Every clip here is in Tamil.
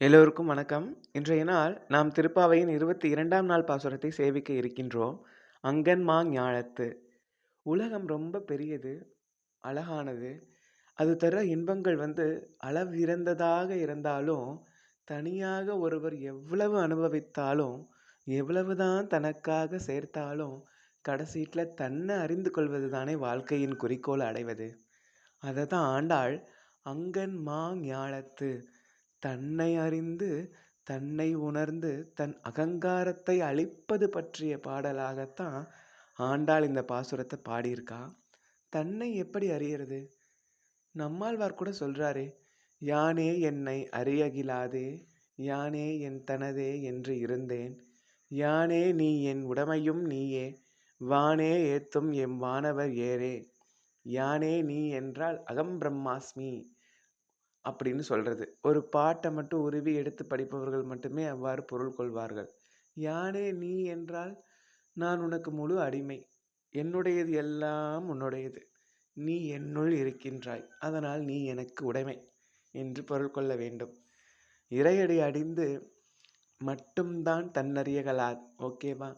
எல்லோருக்கும் வணக்கம். இன்றைய நாள் நாம் திருப்பாவையின் 22ஆம் நாள் பாசுரத்தை சேவிக்க இருக்கின்றோம். "அங்கன்மா ஞாழத்து உலகம் ரொம்ப பெரியது, அழகானது. அது தர இன்பங்கள் வந்து அளவிறந்ததாக இருந்தாலும், தனியாக ஒருவர் எவ்வளவு அனுபவித்தாலும், எவ்வளவுதான் தனக்காக சேர்த்தாலும், கடைசீட்டில் தன்னை அறிந்து கொள்வது தானே வாழ்க்கையின் குறிக்கோள் அடைவது. அதை தான் ஆண்டாள் "அங்கன்மா ஞாழத்து தன்னை அறிந்து, தன்னை உணர்ந்து, தன் அகங்காரத்தை அழிப்பது பற்றிய பாடலாகத்தான் ஆண்டாள் இந்த பாசுரத்தை பாடியிருக்கா. தன்னை எப்படி அறியறது? நம்மாழ்வார் கூட சொல்கிறாரே "யானே என்னை அறியகிலாதே, யானே என் தனதே என்று இருந்தேன். யானே நீ என் உடமையும் நீயே, வானே ஏத்தும் எம் வானவர் ஏறே. யானே நீ என்றால் அகம் பிரம்மாஸ்மி" அப்படின்னு சொல்கிறது ஒரு பாட்டை மட்டும் உருவி எடுத்து படிப்பவர்கள் மட்டுமே அவ்வாறு பொருள் கொள்வார்கள். "யானே நீ என்றால், நான் உனக்கு முழு அடிமை. என்னுடையது எல்லாம் உன்னுடையது. நீ என்னுள் இருக்கின்றாய். அதனால் நீ எனக்கு உடைமை" என்று பொருள் கொள்ள வேண்டும். இறையடி அடிந்து மட்டும் தான் ஓகேவா?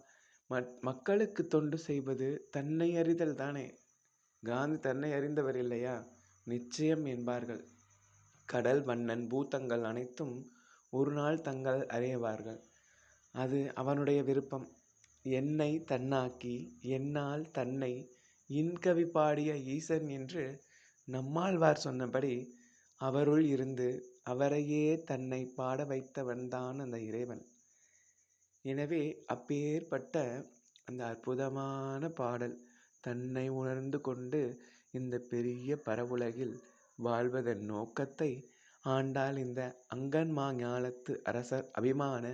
மக்களுக்கு தொண்டு செய்வது தன்னை அறிதல் தானே. காந்தி தன்னை அறிந்தவர் இல்லையா? நிச்சயம் என்பார்கள். கடல், வண்ணன், பூதங்கள் அனைத்தும் ஒரு நாள் தங்கள் அறியவார்கள் அது அவனுடைய விருப்பம். என்னை தன்னாக்கி, என்னால் தன்னை இன்கவி பாடிய ஈசன் என்று நம்மாழ்வார் சொன்னபடி, அவருள் இருந்து அவரையே தன்னை பாட வைத்தவன்தான் அந்த இறைவன். எனவே அப்பேற்பட்ட அந்த அற்புதமான பாடல், தன்னை உணர்ந்து கொண்டு இந்த பெரிய பரவுலகில் வாழ்வதன் நோக்கத்தை ஆண்டாள் இந்த "அங்கன்மா ஞாலத்து அரசர் அபிமான"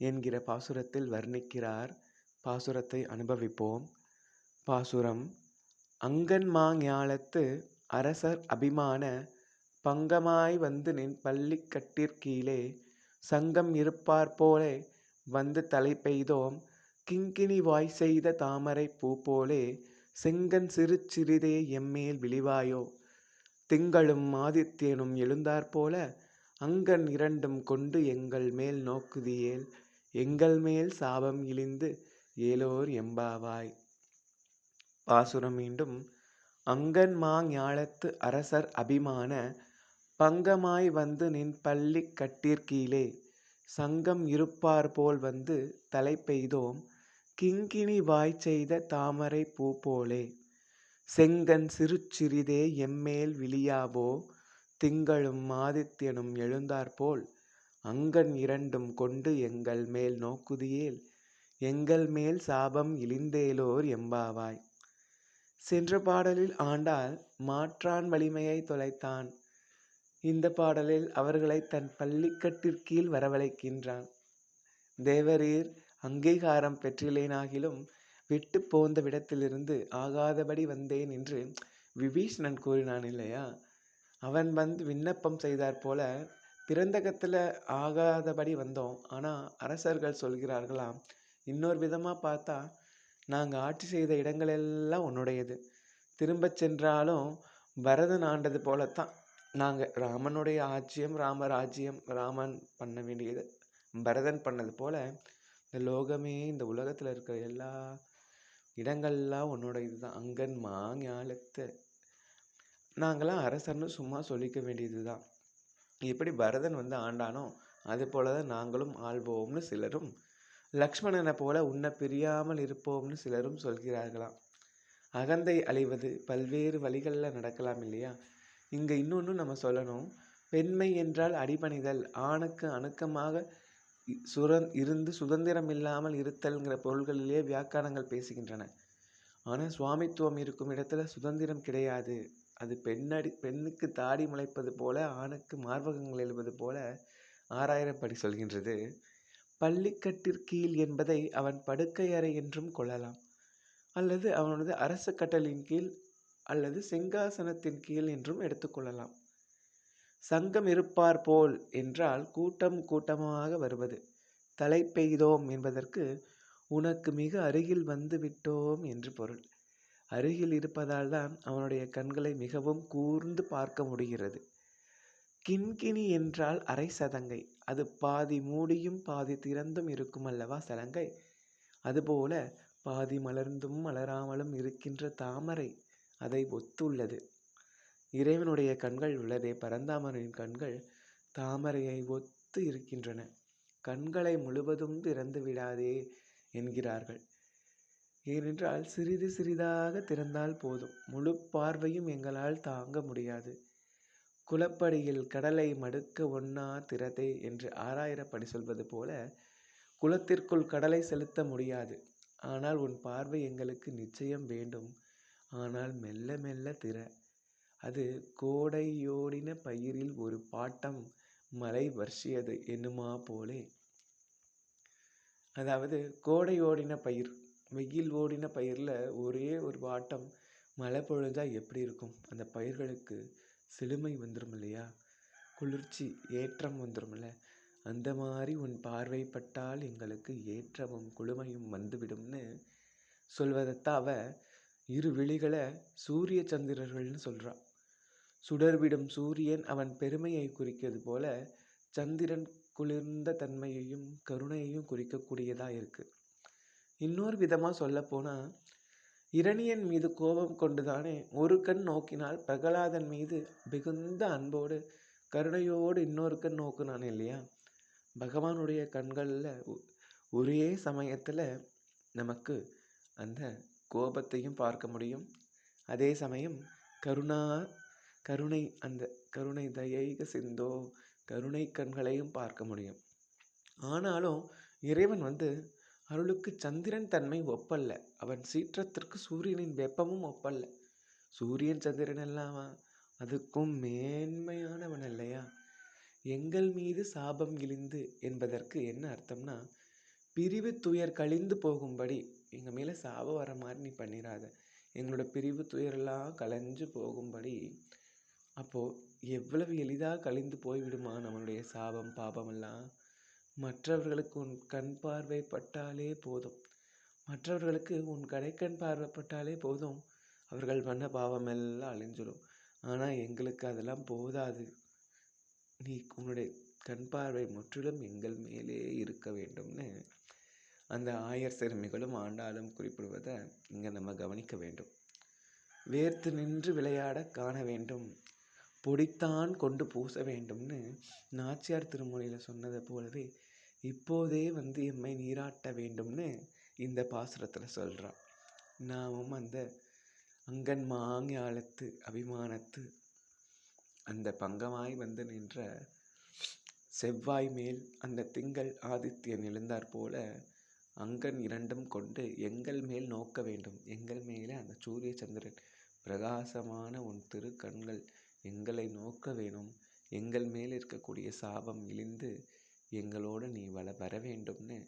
என்கிற பாசுரத்தில் வர்ணிக்கிறார். பாசுரத்தை அனுபவிப்போம். பாசுரம் "அங்கன்மா ஞாலத்து அரசர் அபிமான பங்கமாய் வந்து நின் பள்ளி கட்டிற்கீழே சங்கம் இருப்பார்போலே வந்து தலை பெய்தோம் கிங்கினி வாய் செய்த தாமரை தாமரைப் போலே செங்கன் சிறு சிறிதே எம்மேல் விழிவாயோ திங்களும் ஆதித்யனும் எழுந்தாற்போல அங்கண் இரண்டும் கொண்டு எங்கள் மேல் நோக்குதியேல் எங்கள் மேல் சாபம் இழிந்து ஏலோர் எம்பாவாய். பாசுரம் மீண்டும் "அங்கன்மா ஞாலத்து அரசர் அபிமான பங்கமாய் வந்து நின் பள்ளி கட்டிற்கீழே சங்கம் இருப்பார் போல் வந்து தலை பெய்தோம் கிங்கிணி தாமரை தாமரைப் போலே செங்கண் சிறுச் சிறிதே எம்மேல் விழியாவோ திங்களும் ஆதித்யனும் எழுந்தாற்போல் அங்கண் இரண்டும் கொண்டு எங்கள் மேல் நோக்குதியேல் எங்கள் மேல் சாபம் இழிந்தேலோர் எம்பாவாய். சென்ற பாடலில் ஆண்டாள் மாற்றான் வலிமையைத் தொலைத்தான். இந்த பாடலில் அவர்களைத் தன் பள்ளிக்கட்டிற்கீழ் வரவழைக்கின்றான். தேவரீர் அங்கீகாரம் பெற்றிலேனாகிலும் விட்டு போந்த விடத்திலிருந்து ஆகாதபடி வந்தேன் என்று விபீஷணன் கூறினான் இல்லையா? அவன் வந்து விண்ணப்பம் செய்தாற்போல பிறந்தகத்தில் ஆகாதபடி வந்தோம். ஆனால் அரசர்கள் சொல்கிறார்களாம், இன்னொரு விதமாக பார்த்தா, நாங்கள் ஆட்சி செய்த இடங்களெல்லாம் உன்னுடையது. திரும்பச் சென்றாலும் பரதன் ஆண்டது போலத்தான் நாங்கள் ராமனுடைய ஆட்சியம் ராமராஜ்யம் ராமன் பண்ண வேண்டியது பரதன் பண்ணது போல இந்த லோகமே இந்த உலகத்தில் இருக்கிற எல்லா இடங்கள்லாம் உன்னோட இதுதான் தான். அங்கன்மா ஞாலத்து நாங்களாம் அரசர்னு சும்மா சொல்லிக்க வேண்டியது தான். எப்படி பரதன் வந்து ஆண்டானோ, அதுபோல தான் நாங்களும் ஆள்வோம்னு சிலரும், லக்ஷ்மணனை போல உன்னை பிரியாமல் இருப்போம்னு சிலரும் சொல்கிறார்களாம். அகந்தை அழிவது பல்வேறு வழிகளில் நடக்கலாம் இல்லையா? இங்கே இன்னொன்று நம்ம சொல்லணும். பெண்மை என்றால் அடிபணிதல், ஆணுக்கு அணுக்கமாக சுரந் இருந்து சுதந்திரம் இல்லாமல் இருத்தல்ங்கிற பொருள்களிலே வியாக்காரங்கள் பேசுகின்றன. ஆனால் சுவாமித்துவம் இருக்கும் இடத்துல சுதந்திரம் கிடையாது. அது பெண்ணடி பெண்ணுக்கு தாடி முளைப்பது போல, ஆணுக்கு மார்பகங்கள் எழுவது போல ஆறாயிரப்படி சொல்கின்றது. பள்ளிக்கட்டிற்கீழ் என்பதை அவன் படுக்கை அறை என்றும் கொள்ளலாம். அல்லது அவனது அரச கட்டளையின் கீழ் அல்லது சிங்காசனத்தின் கீழ் என்றும் எடுத்துக்கொள்ளலாம் சங்கம் இருப்பார் போல் என்றால் கூட்டம் கூட்டமாக வருவது. தலை பெய்தோம் என்பதற்கு உனக்கு மிக அருகில் வந்து விட்டோம் என்று பொருள். அருகில் இருப்பதால் தான் அவனுடைய கண்களை மிகவும் கூர்ந்து பார்க்க முடிகிறது. கிண்கிணி என்றால் அரை சதங்கை. அது பாதி மூடியும் பாதி திறந்தும் இருக்கும் அல்லவா சலங்கை. அதுபோல பாதி மலர்ந்தும் மலராமலும் இருக்கின்ற தாமரை அதை ஒத்துள்ளது. இறைவனுடைய கண்கள் உள்ளதே பரந்தாமனின் கண்கள் தாமரையை ஒத்து இருக்கின்றன. கண்களை முழுவதும் திறந்து விடாதே என்கிறார்கள். ஏனென்றால் சிறிது சிறிதாக திறந்தால் போதும். முழு பார்வையும் எங்களால் தாங்க முடியாது. குளப்படியில் கடலை மடுக்க ஒன்னா திறதே என்று ஆறாயிரப்படி சொல்வது போல குளத்திற்குள் கடலை செலுத்த முடியாது. ஆனால் உன் பார்வை எங்களுக்கு நிச்சயம் வேண்டும். ஆனால் மெல்ல மெல்ல திற. அது கோடையோடின பயிரில் ஒரு பாட்டம் மழை வர்ஷியது என்னுமா போலே. அதாவது கோடை ஓடின பயிர். வெயில் ஓடின பயிரில் ஒரே ஒரு வாட்டம் மழை பொழுதா எப்படி இருக்கும்? அந்த பயிர்களுக்கு செழுமை வந்துடும் இல்லையா? குளிர்ச்சி, ஏற்றம் வந்துடும்ல அந்த மாதிரி உன் பார்வைப்பட்டால் எங்களுக்கு ஏற்றமும் குளுமையும் வந்துவிடும்னு சொல்வதத்தான் இரு விழிகளை சூரிய சந்திரர்கள்னு சொல்கிறாள் சுடர்விடும் சூரியன் அவன் பெருமையை குறிக்கிறது போல சந்திரன் குளிர்ந்த தன்மையையும் கருணையையும் குறிக்கக்கூடியதாக இருக்குது இன்னொரு விதமாக சொல்லப்போனால் இரணியன் மீது கோபம் கொண்டுதானே ஒரு கண் நோக்கினால் பிரகலாதன் மீது மிகுந்த அன்போடு கருணையோடு இன்னொரு கண் நோக்குனான் இல்லையா? பகவானுடைய கண்களில் ஒரே சமயத்தில் நமக்கு அந்த கோபத்தையும் பார்க்க முடியும். அதே சமயம் கருணா கருணை அந்த கருணை தயைக சிந்தோ கருணை கண்களையும் பார்க்க முடியும். ஆனாலும் இறைவன் வந்து அருளுக்கு சந்திரன் தன்மை ஒப்பல்ல. அவன் சீற்றத்திற்கு சூரியனின் வெப்பமும் ஒப்பல்ல. சூரியன் சந்திரன் அல்லவா அதுக்கும் மேன்மையானவன் இல்லையா எங்கள் மீது சாபம் இழிந்து என்பதற்கு என்ன அர்த்தம்னா பிரிவு துயர் கழிந்து போகும்படி எங்கள் மேலே சாபம் வர மாதிரி நீ பண்ணிடாத எங்களோட பிரிவு துயரெல்லாம் கலைஞ்சு போகும்படி அப்போது எவ்வளவு எளிதாக கழிந்து போய்விடுமா நம்மளுடைய சாபம், பாபமெல்லாம். மற்றவர்களுக்கு உன் கண் பார்வை பட்டாலே போதும். மற்றவர்களுக்கு உன் கடைக்கண் பார்வைப்பட்டாலே போதும். அவர்கள் பண்ண பாவமெல்லாம் அழிஞ்சிடும். ஆனால் எங்களுக்கு அதெல்லாம் போதாது. நீ உன்னுடைய கண் பார்வை முற்றிலும் எங்கள் மேலே இருக்க வேண்டும்னு அந்த ஆயர் சிறுமிகளும் ஆண்டாளும் குறிப்பிடுவதை இங்கே நம்ம கவனிக்க வேண்டும். வேர்த்து நின்று விளையாடக் காண வேண்டும். பொடித்தான் கொண்டு பூச வேண்டும்னு நாச்சியார் திருமொழியில் சொன்னதை போலவே இப்போதே வந்து எம்மை நீராட்ட வேண்டும்னு இந்த பாசுரத்தில் சொல்கிறான் நாமும் அந்த அங்கன் மாங்கியாலத்து அபிமானத்து அந்த பங்கமாய் வந்து நின்ற செவ்வாய் மேல் அந்த திங்கள் ஆதித்யன் எழுந்தாற்போல அங்கன் இரண்டும் கொண்டு எங்கள் மேல் நோக்க வேண்டும். எங்கள் மேலே அந்த சூரிய சந்திரன் பிரகாசமான உன் திருக்கண்கள் எங்களை நோக்க வேணும். எங்கள் மேல் இருக்கக்கூடிய சாபம் இழிந்து எங்களோடு நீ வல வரவேண்டும்னு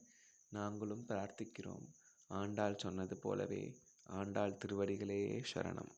நாங்களும் பிரார்த்திக்கிறோம். ஆண்டாள் சொன்னது போலவே ஆண்டாள் திருவடிகளே சரணம்.